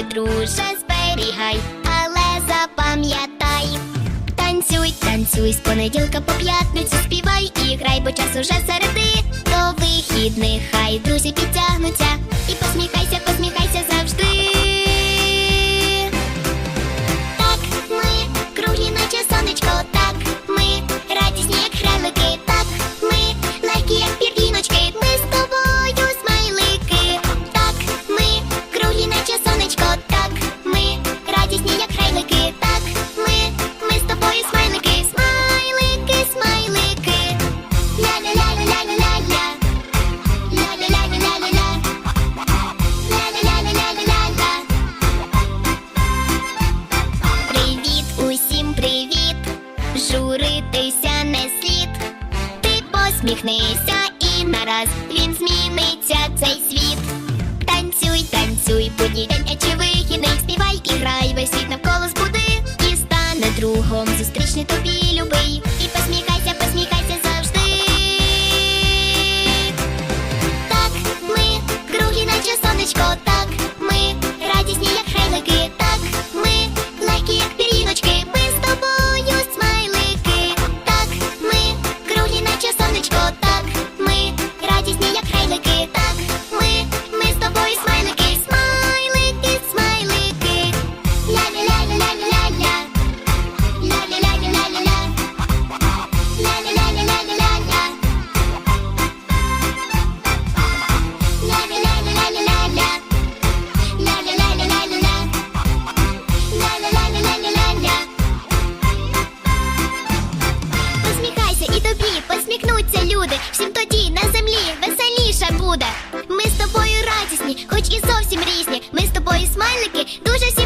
ти, друже, зберігай, але запам'ятай, танцюй, танцюй з понеділка по п'ятницю, співай і грай, бо час уже середи. Усміхнися і нараз він зміниться цей світ. Танцюй, танцюй, будній день, а чи вихідний, співай і грай, весь світ навколо збуди і стане другом. Зустрічний тобі любий. тобі посміхнуться люди, всім тоді на землі веселіше буде. Ми з тобою радісні, хоч і зовсім різні. Ми з тобою смайлики дуже.